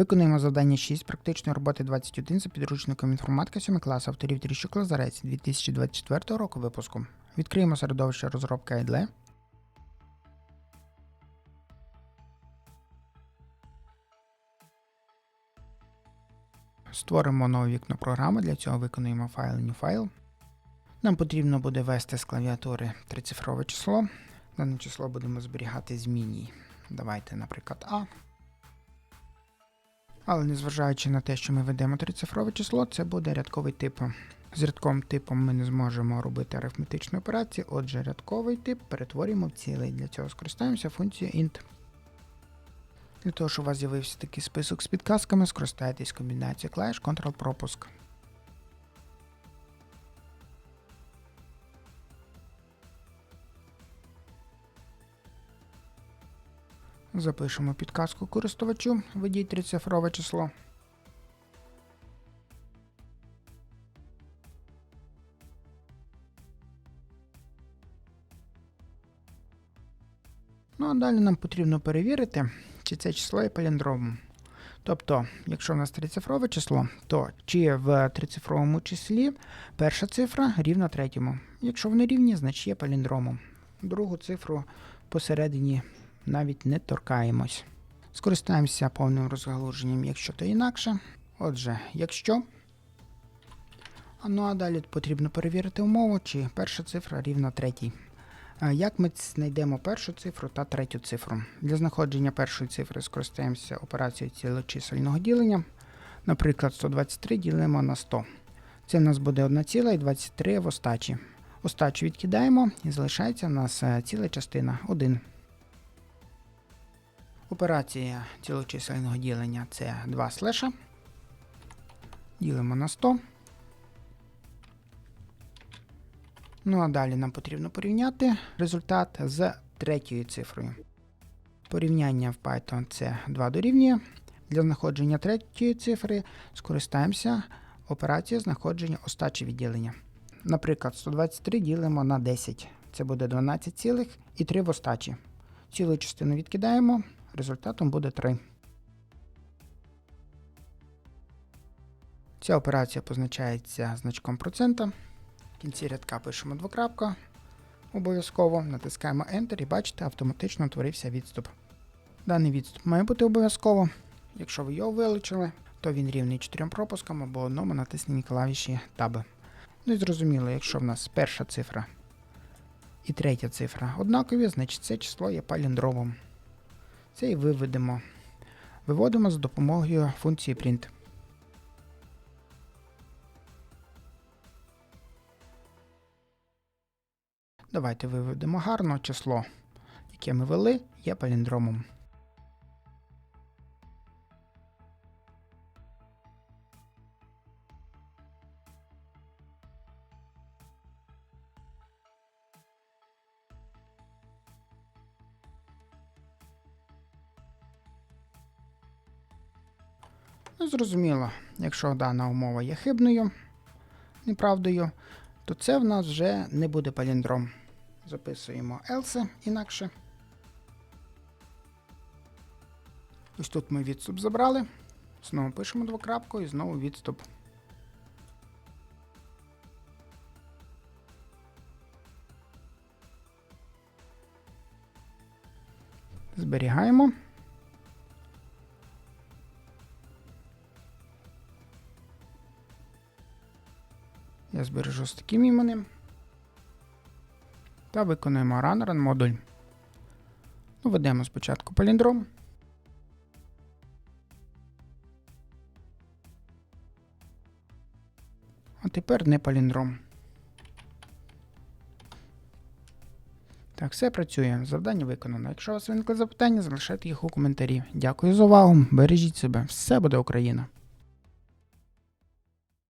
Виконуємо завдання 6 практичної роботи 21 за підручником інформатика 7 клас авторів Тріщук Лазарець 2024 року випуску. Відкриємо середовище розробки IDLE. Створимо нове вікно програми, для цього виконуємо файл New File. Нам потрібно буде ввести з клавіатури трицифрове число. Дане число будемо зберігати змінній. Давайте, наприклад, А. Але незважаючи на те, що ми ведемо трицифрове число, це буде рядковий тип. З рядковим типом ми не зможемо робити арифметичні операції, отже, рядковий тип перетворюємо в цілий. Для цього скористаємося функцією int. Для того, щоб у вас з'явився такий список з підказками, скористайтесь комбінацією клавіш Ctrl-пропуск. Запишемо підказку користувачу, введіть трицифрове число. Ну а далі нам потрібно перевірити, чи це число є паліндромом. Тобто, якщо в нас трицифрове число, то чи в трицифровому числі перша цифра рівна третьому. Якщо вони рівні, значить є паліндромом. Другу цифру посередині навіть не торкаємось. Скористаємося повним розгалуженням, якщо то інакше. Отже, якщо. Ну а далі потрібно перевірити умову, чи перша цифра рівна третій. Як ми знайдемо першу цифру та третю цифру? Для знаходження першої цифри скористаємося операцією цілочисельного ділення. Наприклад, 123 ділимо на 100. Це в нас буде 1,23 в остачі. Остачу відкидаємо і залишається у нас е, ціла частина 1. Операція цілочисельного ділення це 2 слеша. Ділимо на 100. Ну а далі нам потрібно порівняти результат з третьою цифрою. Порівняння в Python це 2 дорівнює. Для знаходження третьої цифри скористаємося операцією знаходження остачі відділення. Наприклад, 123 ділимо на 10. Це буде 12,3 в остачі. Цілу частину відкидаємо, результатом буде 3. Ця операція позначається значком процента. В кінці рядка пишемо двокрапка. Обов'язково натискаємо Enter і бачите, автоматично утворився відступ. Даний відступ має бути обов'язково. Якщо ви його вилучили, то він рівний 4 пропускам або одному натисненій клавіші Tab. Ну і зрозуміло, якщо в нас перша цифра і третя цифра однакові, значить це число є паліндромом. Це і виведемо. Виводимо за допомогою функції print. Давайте виведемо гарно число, яке ми вели, є паліндромом. Ну, зрозуміло, якщо дана умова є хибною, неправдою, то це в нас вже не буде паліндром. Записуємо else інакше. Ось тут ми відступ забрали. Знову пишемо двокрапку і знову відступ. Зберігаємо. Я збережу з таким іменем. Та виконуємо run модуль. Ну, Введемо спочатку паліндром. А тепер не паліндром. Так, все працює. Завдання виконано. Якщо у вас виникли запитання, залишайте їх у коментарі. Дякую за увагу. Бережіть себе. Все буде Україна!